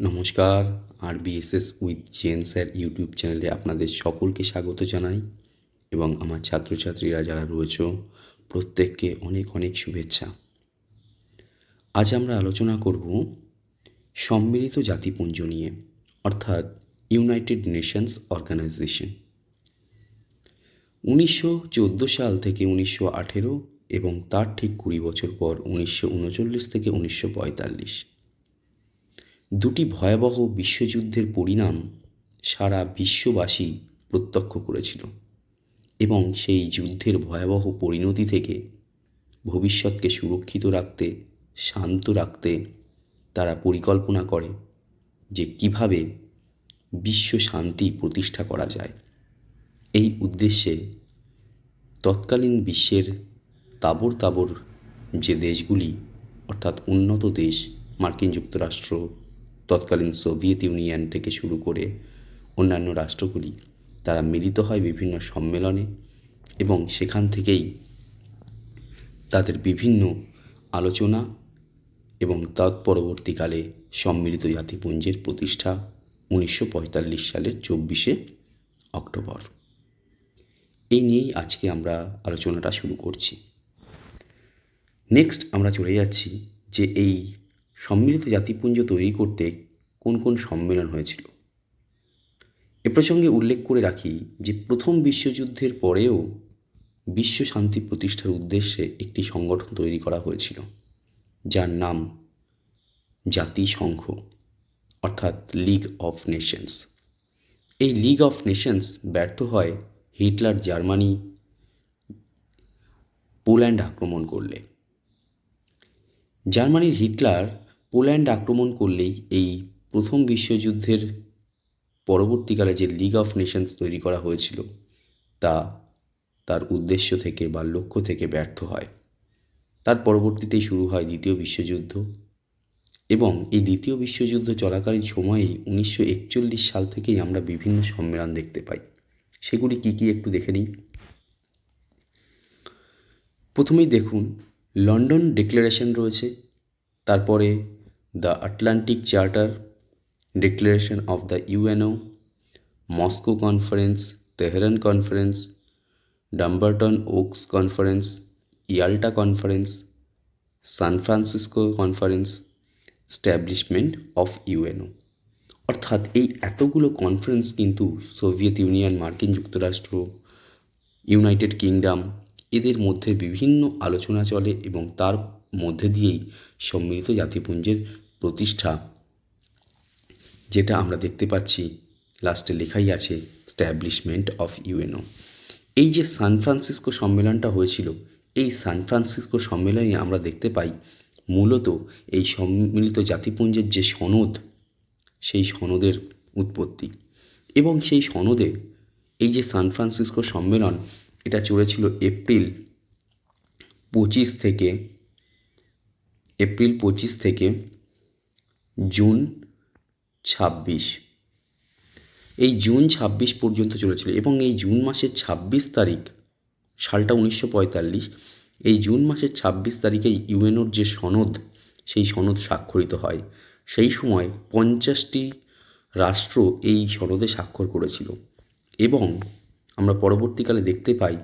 নমস্কার আর BSS with Jen sir YouTube চ্যানেলে আপনাদের সকলকে স্বাগত জানাই এবং আমার ছাত্রছাত্রীরা যারা রয়েছে, প্রত্যেককে অনেক অনেক শুভেচ্ছা। আজ আমরা আলোচনা করব সম্মিলিত জাতিপুঞ্জ নিয়ে, অর্থাৎ ইউনাইটেড নেশনস অর্গানাইজেশন উনিশশো চোদ্দ সাল থেকে উনিশশো আঠেরো এবং তার ঠিক কুড়ি বছর পর উনিশশো উনচল্লিশ থেকে উনিশশো পঁয়তাল্লিশ। দুটি ভয়াবহ বিশ্বযুদ্ধের পরিণাম সারা বিশ্ববাসী প্রত্যক্ষ করেছিল এবং সেই যুদ্ধের ভয়াবহ পরিণতি থেকে ভবিষ্যৎকে সুরক্ষিত রাখতে, শান্ত রাখতে তারা পরিকল্পনা করে যে কীভাবে বিশ্ব শান্তি প্রতিষ্ঠা করা যায়। এই উদ্দেশ্যে তৎকালীন বিশ্বের তাবর তাবর যে দেশগুলি, অর্থাৎ উন্নত দেশ, মার্কিন যুক্তরাষ্ট্র তৎকালীন সোভিয়েত ইউনিয়ন থেকে শুরু করে অন্যান্য রাষ্ট্রগুলি, তারা মিলিত হয় বিভিন্ন সম্মেলনে এবং সেখান থেকেই তাদের বিভিন্ন আলোচনা এবং তৎপরবর্তীকালে সম্মিলিত জাতিপুঞ্জের প্রতিষ্ঠা উনিশশো পঁয়তাল্লিশ সালের চব্বিশে অক্টোবর। এই নিয়েই আজকে আমরা আলোচনাটা শুরু করছি। নেক্সট আমরা চলে যাচ্ছি যে এই সম্মিলিত জাতিপুঞ্জ তৈরি করতে কোন কোন সম্মেলন হয়েছিল? এ প্রসঙ্গে উল্লেখ করে রাখি যে প্রথম বিশ্বযুদ্ধের পরেও বিশ্ব শান্তি প্রতিষ্ঠার উদ্দেশ্যে একটি সংগঠন তৈরি করা হয়েছিল, যার নাম জাতিসংঘ, অর্থাৎ লিগ অফ নেশনস এই লিগ অফ নেশনস ব্যর্থ হয় হিটলার জার্মানি পোল্যান্ড আক্রমণ করলে। জার্মানির হিটলার পোল্যান্ড আক্রমণ করলেই এই প্রথম বিশ্বযুদ্ধের পরবর্তীকালে যে লিগ অফ নেশনস তৈরি করা হয়েছিল, তা তার উদ্দেশ্য থেকে বা লক্ষ্য থেকে ব্যর্থ হয়। তার পরবর্তীতেই শুরু হয় দ্বিতীয় বিশ্বযুদ্ধ এবং এই দ্বিতীয় বিশ্বযুদ্ধ চলাকালীন সময়েই উনিশশো একচল্লিশ সাল থেকেই আমরা বিভিন্ন সম্মেলন দেখতে পাই। সেগুলি কী কী একটু দেখে নিই। প্রথমেই দেখুন, লন্ডন ডিক্লারেশন রয়েছে, তারপরে the Atlantic charter declaration of the UNO Moscow conference Tehran conference Dumbarton Oaks conference Yalta conference San Francisco conference establishment of UNO অর্থাৎ এই এতগুলো কনফারেন্স কিন্তু সোভিয়েত ইউনিয়ন মার্কিন যুক্তরাষ্ট্র ইউনাইটেড কিংডম এদের মধ্যে বিভিন্ন আলোচনা চলে এবং তার মধ্যে দিয়েই সম্মিলিত জাতিপুঞ্জের প্রতিষ্ঠা, যেটা আমরা দেখতে পাচ্ছি লাস্টে লেখাই আছে স্ট্যাবলিশমেন্ট অফ ইউএনও এই যে সান ফ্রান্সিসকো সম্মেলনটা হয়েছিল, এই সান ফ্রান্সিসকো সম্মেলনে আমরা দেখতে পাই মূলত এই সম্মিলিত জাতিপুঞ্জের যে সনদ, সেই সনদের উৎপত্তি। এবং সেই সনদে এই যে সান ফ্রান্সিসকো সম্মেলন, এটা চলেছিল এপ্রিল পঁচিশ থেকে, এপ্রিল পঁচিশ থেকে জুন ছাব্বিশ। এই জুন ছাব্বিশ পর্যন্ত চলেছিল এবং এই জুন মাসের ছাব্বিশ তারিখ সালটা উনিশশো পঁয়তাল্লিশ। এই জুন মাসের ছাব্বিশ তারিখে ইউএনওর যে সনদ, সেই সনদ স্বাক্ষরিত হয়। সেই সময় পঞ্চাশটি রাষ্ট্র এই সনদে স্বাক্ষর করেছিল এবং আমরা পরবর্তীকালে দেখতে পাই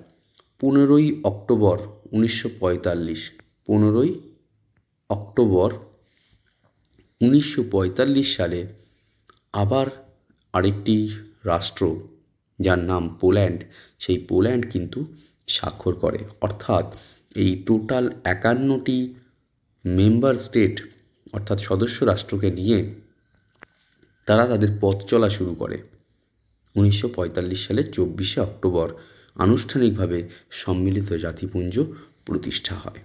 পনেরোই অক্টোবর উনিশশো পঁয়তাল্লিশ। পনেরোই অক্টোবর উনিশশো পঁয়তাল্লিশ সালে আবার আরেকটি রাষ্ট্র যার নাম পোল্যান্ড, সেই পোল্যান্ড কিন্তু স্বাক্ষর করে। অর্থাৎ এই টোটাল একান্নটি মেম্বার স্টেট, অর্থাৎ সদস্য রাষ্ট্রকে নিয়ে তারা তাদের পথ চলা শুরু করে। উনিশশো পঁয়তাল্লিশ সালের চব্বিশে অক্টোবর আনুষ্ঠানিকভাবে সম্মিলিত জাতিপুঞ্জ প্রতিষ্ঠা হয়।